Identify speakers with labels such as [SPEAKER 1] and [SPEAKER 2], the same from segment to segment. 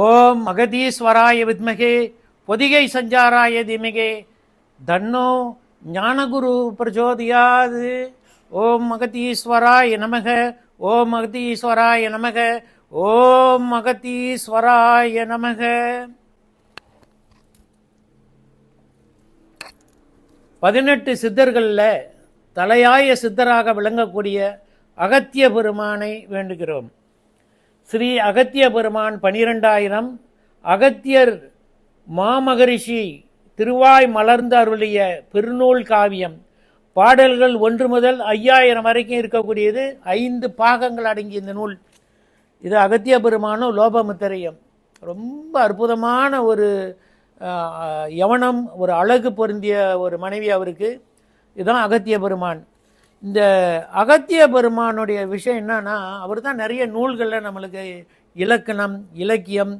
[SPEAKER 1] ஓம் மகதீஸ்வராய வித்மகே பொதிகை சஞ்சாராய திமிகே தன்னோ ஞானகுரு பிரச்சோதியாது. ஓம் மகதீஸ்வராய நமக ஓம் மகதீஸ்வராய நமக ஓம் மகதீஸ்வராய நமக. பதினெட்டு சித்தர்களில் தலையாய சித்தராக விளங்கக்கூடிய அகத்திய பெருமானை வேண்டுகிறோம். ஸ்ரீ அகத்திய பெருமான் பனிரெண்டாயிரம் அகத்தியர் மாமகரிஷி திருவாய் மலர்ந்து அருளிய பெருநூல் காவியம். பாடல்கள் ஒன்று முதல் ஐயாயிரம் வரைக்கும் இருக்கக்கூடியது. ஐந்து பாகங்கள் அடங்கிய இந்த நூல். இது அகத்திய பெருமானும் லோபமுத்திரையும். ரொம்ப அற்புதமான ஒரு யவனம் ஒரு அழகு பொருந்திய ஒரு மனைவி அவருக்கு. இதுதான் அகத்திய பெருமான். இந்த அகத்திய பெருமானுடைய விஷயம் என்னன்னா அவர் தான் நிறைய நூல்களில் நம்மளுக்கு இலக்கணம் இலக்கியம்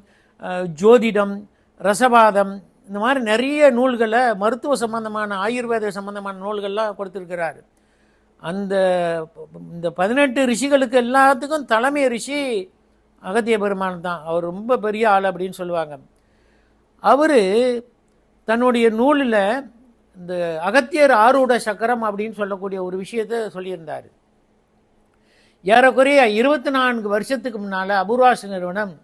[SPEAKER 1] ஜோதிடம் ரசவாதம் இந்த மாதிரி நிறைய நூல்களை மருத்துவ சம்பந்தமான ஆயுர்வேத சம்பந்தமான நூல்கள்லாம் கொடுத்துருக்கிறார். அந்த இந்த பதினெட்டு ரிஷிகளுக்கு எல்லாத்துக்கும் தலைமை ரிஷி அகத்திய பெருமான் தான். அவர் ரொம்ப பெரிய ஆள் அப்படின்னு சொல்லுவாங்க. அவர் தன்னுடைய நூலில் இந்த அகத்தியர் ஆரூட சக்கரம் அப்படின்னு சொல்லக்கூடிய ஒரு விஷயத்தை சொல்லியிருந்தார். ஏறக்குறைய இருபத்தி நான்கு வருஷத்துக்கு முன்னால் அபூர்வாச நிறுவனம்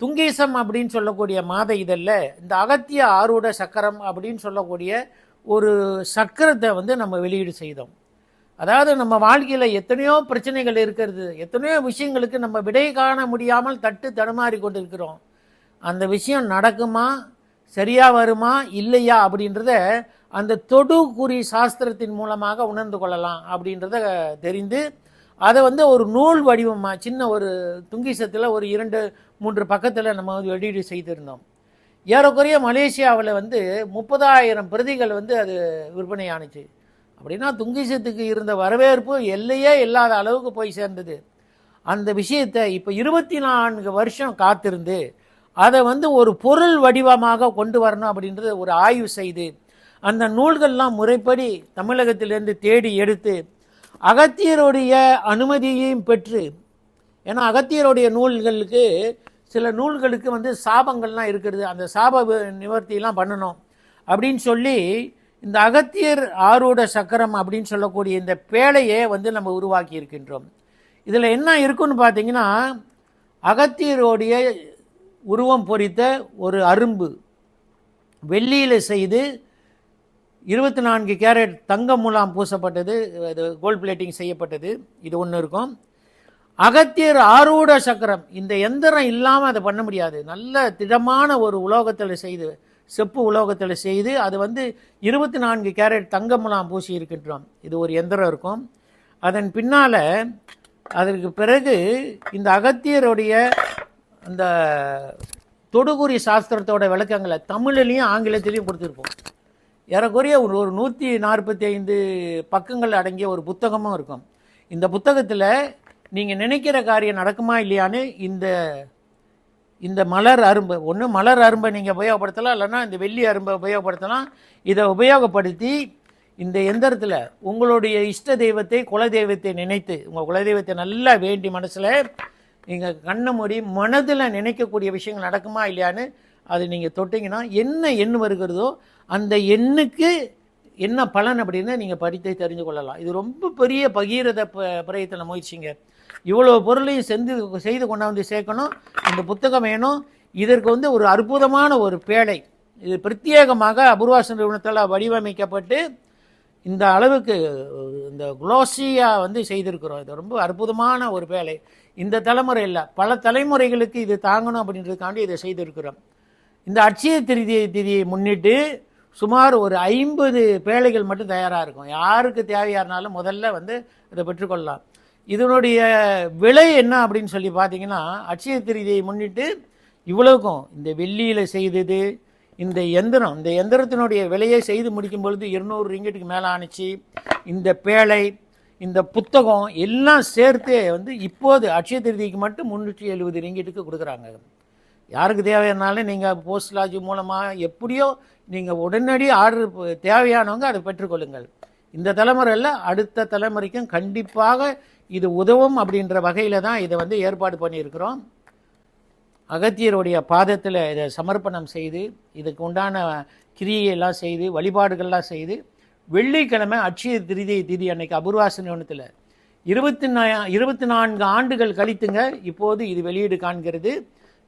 [SPEAKER 1] துங்கீசம் அப்படின்னு சொல்லக்கூடிய மாத இதழில் இந்த அகத்திய ஆரூட சக்கரம் அப்படின்னு சொல்லக்கூடிய ஒரு சக்கரத்தை வந்து நம்ம வெளியீடு செய்தோம். அதாவது நம்ம வாழ்க்கையில் எத்தனையோ பிரச்சனைகள் இருக்கிறது எத்தனையோ விஷயங்களுக்கு நம்ம விடை காண முடியாமல் தட்டு தடுமாறி கொண்டு இருக்கிறோம் அந்த விஷயம் நடக்குமா சரியாக வருமா இல்லையா அப்படின்றத அந்த தொடு குறி சாஸ்திரத்தின் மூலமாக உணர்ந்து கொள்ளலாம் அப்படின்றத தெரிந்து அதை வந்து ஒரு நூல் வடிவமாக சின்ன ஒரு துங்கிசத்தில் ஒரு இரண்டு மூன்று பக்கத்தில் நம்ம வந்து வெளியீடு செய்திருந்தோம். ஏறக்குறைய மலேசியாவில் வந்து முப்பதாயிரம் பிரதிகள் வந்து அது விற்பனையானுச்சு அப்படின்னா துங்கிசத்துக்கு இருந்த வரவேற்பு எல்லையே இல்லாத அளவுக்கு போய் சேர்ந்தது. அந்த விஷயத்தை இப்போ இருபத்தி நான்கு வருஷம் காத்திருந்து அதை வந்து ஒரு பொருள் வடிவமாக கொண்டு வரணும் அப்படின்றத ஒரு ஆய்வு செய்து அந்த நூல்கள்லாம் முறைப்படி தமிழகத்திலிருந்து தேடி எடுத்து அகத்தியருடைய அனுமதியையும் பெற்று ஏன்னா அகத்தியருடைய நூல்களுக்கு சில நூல்களுக்கு வந்து சாபங்கள்லாம் இருக்கிறது. அந்த சாப நிவர்த்தியெலாம் நிவர்த்தியெல்லாம் பண்ணணும் அப்படின்னு சொல்லி இந்த அகத்தியர் ஆரூட சக்கரம் அப்படின்னு சொல்லக்கூடிய இந்த பேழையை வந்து நம்ம உருவாக்கி இருக்கின்றோம் இதில் என்ன இருக்குன்னு பார்த்தீங்கன்னா அகத்தியருடைய உருவம் பொறித்த ஒரு அரும்பு வெள்ளியில் செய்து இருபத்தி நான்கு கேரட் தங்க முலாம் பூசப்பட்டது அது கோல்ட் பிளேட்டிங் செய்யப்பட்டது. இது ஒன்று இருக்கும். அகத்தியர் ஆரூட சக்கரம் இந்த எந்திரம் இல்லாமல் அதை பண்ண முடியாது. நல்ல திடமான ஒரு உலோகத்தில் செய்து செப்பு உலோகத்தில் செய்து அது வந்து இருபத்தி நான்கு கேரட் தங்க முலாம் பூசி இருக்கின்றோம். இது ஒரு எந்திரம் இருக்கும். அதன் பின்னால் அதற்கு பிறகு இந்த அகத்தியருடைய அந்த தொடுகுறி சாஸ்திரத்தோட விளக்கங்களை தமிழ்லையும் ஆங்கிலத்திலையும் கொடுத்துருப்போம். ஏறக்குறைய ஒரு ஒரு நூற்றி நாற்பத்தி ஐந்து பக்கங்கள் அடங்கிய ஒரு புத்தகமும் இருக்கும். இந்த புத்தகத்தில் நீங்கள் நினைக்கிற காரியம் நடக்குமா இல்லையான்னு இந்த இந்த மலர் அரும்பு ஒன்று மலர் அரும்பை நீங்கள் உபயோகப்படுத்தலாம் இல்லைன்னா இந்த வெள்ளி அரும்பை உபயோகப்படுத்தலாம். இதை உபயோகப்படுத்தி இந்த எந்திரத்தில் உங்களுடைய இஷ்ட தெய்வத்தை குல தெய்வத்தை நினைத்து உங்கள் குல தெய்வத்தை நல்லா வேண்டி மனசில் நீங்கள் கண்ணை மூடி மனதில் நினைக்கக்கூடிய விஷயங்கள் நடக்குமா இல்லையான்னு அது நீங்கள் தொட்டிங்கன்னா என்ன எண் வருகிறதோ அந்த எண்ணுக்கு என்ன பலன் அப்படின்னு நீங்கள் படித்து தெரிஞ்சு கொள்ளலாம். இது ரொம்ப பெரிய பகீரத ப- பிரயத்தன முயற்சிங்க. இவ்வளோ பொருளையும் செஞ்சு செய்து கொண்டாந்து சேர்க்கணும். இந்த புத்தகம் வேணும். இதற்கு வந்து ஒரு அற்புதமான ஒரு பேழை. இது பிரத்யேகமாக அபூர்வாச நிறுவனத்தால் வடிவமைக்கப்பட்டு இந்த அளவுக்கு இந்த குளோசியாக வந்து செய்திருக்கிறோம். இது ரொம்ப அற்புதமான ஒரு வேலை இந்த தலைமுறை இல்லை பல தலைமுறைகளுக்கு இது தாங்கணும் அப்படின்றதுக்காண்டி இதை செய்திருக்கிறோம். இந்த அட்சய திருதி திதியை முன்னிட்டு சுமார் ஒரு ஐம்பது பேழைகள் மட்டும் தயாராக இருக்கும். யாருக்கு தேவையாக இருந்தாலும் முதல்ல வந்து இதை பெற்றுக்கொள்ளலாம். இதனுடைய விலை என்ன அப்படின்னு சொல்லி பார்த்தீங்கன்னா அட்சய திருதியை முன்னிட்டு இவ்வளவுக்கும் இந்த வெள்ளியில் செய்தது இந்த எந்திரம் இந்த எந்திரத்தினுடைய விலையை செய்து முடிக்கும் பொழுது இருநூறு ரிங்கெட்டுக்கு மேலே ஆணுச்சு. இந்த பேழை இந்த புத்தகம் எல்லாம் சேர்த்து வந்து இப்போது அட்சய திருதிக்கு மட்டும் முந்நூற்றி எழுபது ரிங்கெட்டுக்கு கொடுக்குறாங்க. யாருக்கு தேவையானாலும் நீங்கள் போஸ்ட் லாஜ் மூலமாக எப்படியோ நீங்கள் உடனடி ஆர்டர் தேவையானவங்க அதை பெற்றுக்கொள்ளுங்கள் இந்த தலைமுறையில் அடுத்த தலைமுறைக்கும் கண்டிப்பாக இது உதவும் அப்படின்ற வகையில் தான் இதை வந்து ஏற்பாடு பண்ணியிருக்கிறோம். அகத்தியருடைய பாதத்தில் இதை சமர்ப்பணம் செய்து இதுக்கு உண்டான கிரியையெல்லாம் செய்து வழிபாடுகள்லாம் செய்து வெள்ளிக்கிழமை அட்சய திருதி திதி அன்னைக்கு அபூர்வாச நிறுவனத்தில் இருபத்தி நா இருபத்தி நான்கு ஆண்டுகள் கழித்துங்க இப்போது இது வெளியீடு காண்கிறது.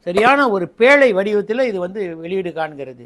[SPEAKER 1] சரியான ஒரு பேழை வடிவத்தில் இது வந்து வெளியீடு காண்கிறது.